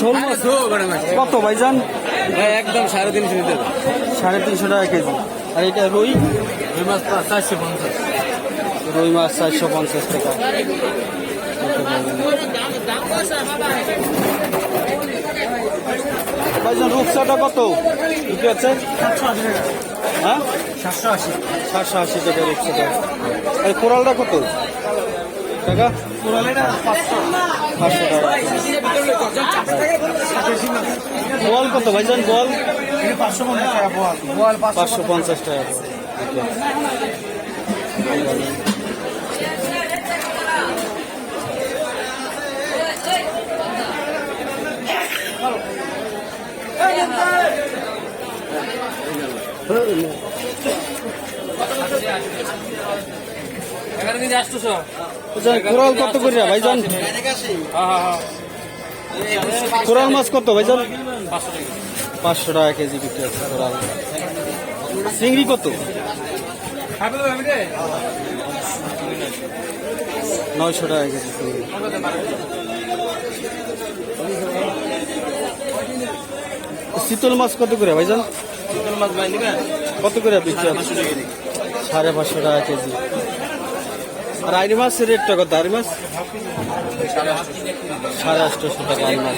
শোল মাছ। কত ভাইজান? একদম সাড়ে তিনশো হবে সাড়ে তিনশো টাকা কেজি। আর এটা রুই? দুই মাস চারশো পঞ্চাশ। রুই মাছ চারশো পঞ্চাশ টাকা। ভাইজান রূপসাটা কত? বিক্রি হচ্ছে? হ্যাঁ? সাতশো আশি। সাতশো আশি টাকা রূপসাটা আর কোরালটা কত? টাকা? পাঁচশো টাকা। বল কত ভাইজান বল পাঁচশো পঞ্চাশ টাকা। বল বল কোরাল কত করে ভাইজান? কোরাল মাছ কত ভাইজান? পাঁচশো টাকা কেজি বিক্রি হচ্ছে কোরাল। চিংড়ি কত? নয়শো টাকা কেজি শীতল মাছ কত করে ভাইজান? মাছ কত করে বিক্রি সাড়ে পাঁচশো টাকা কেজি। আর মাছের রেটটা কত? আইরি মাছ? সাড়ে আটশোশো টাকা আইরি মাছ।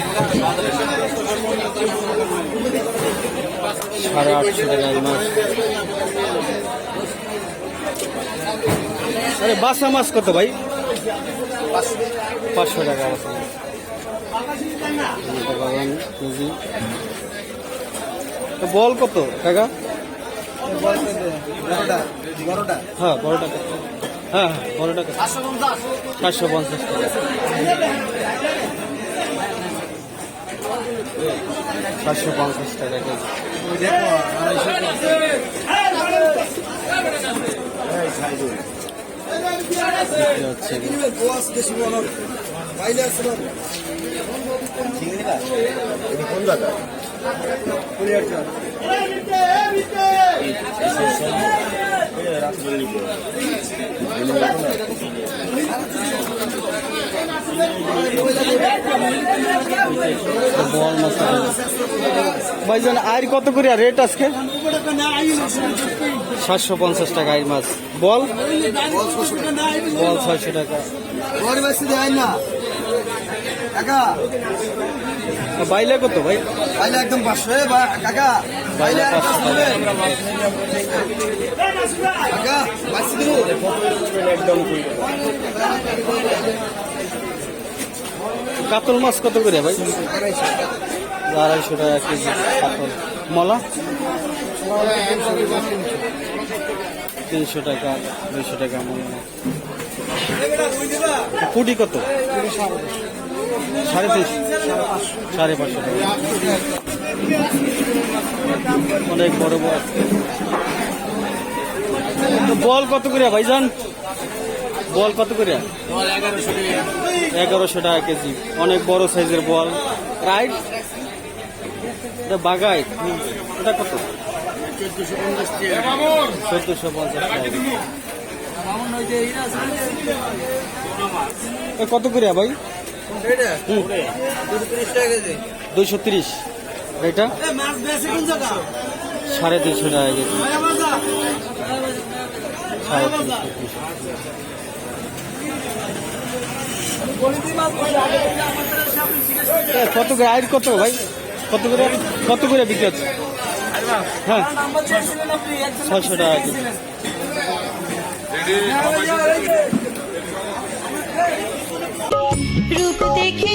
সাড়ে আটশো টাকা আইরি মাছ। আরে বাসা মাছ কত ভাই? পাঁচশো টাকা বাসা কেজি। বল কত টাকা হ্যাঁ বড় টাকা হ্যাঁ বড় টাকা চারশো পঞ্চাশ চারশো পঞ্চাশ টাকা কেজি। কোন জায়গা ভাইজান আর কত করে রেট আজকে? সাতশো পঞ্চাশ টাকা আইর মাছ। বল? বল ছয়শো টাকা। বাইলে কত ভাই? একদম পাঁচশো কাকা বাইলে পাঁচশো একদম কাতল মাছ কত করে ভাই? আড়াইশো টাকা কেজি কাতল। মলা? তিনশো টাকা, দুইশো টাকা মলা। পুটি কত? সাড়ে তিনশো। সাড়ে পাঁচশো টাকা। অনেক বড় বড়। বল কত করে ভাইজান? বল কত করে? এগারোশো টাকা। কেজি। অনেক বড় সাইজের বল। রাইট? এটা বাগাই এটা কত? চোদ্দশো পঞ্চাশ টাকা কত করে ভাই? দুইশো তিরিশ। এটা? সাড়ে তিনশো টাকা কেজি। সাড়ে তিনশো কত করে? আয়ের কত, ভাই? কত করে? কত করে বিক্রি হচ্ছে? হ্যাঁ। ছয়শো টাকা রূপ দেখে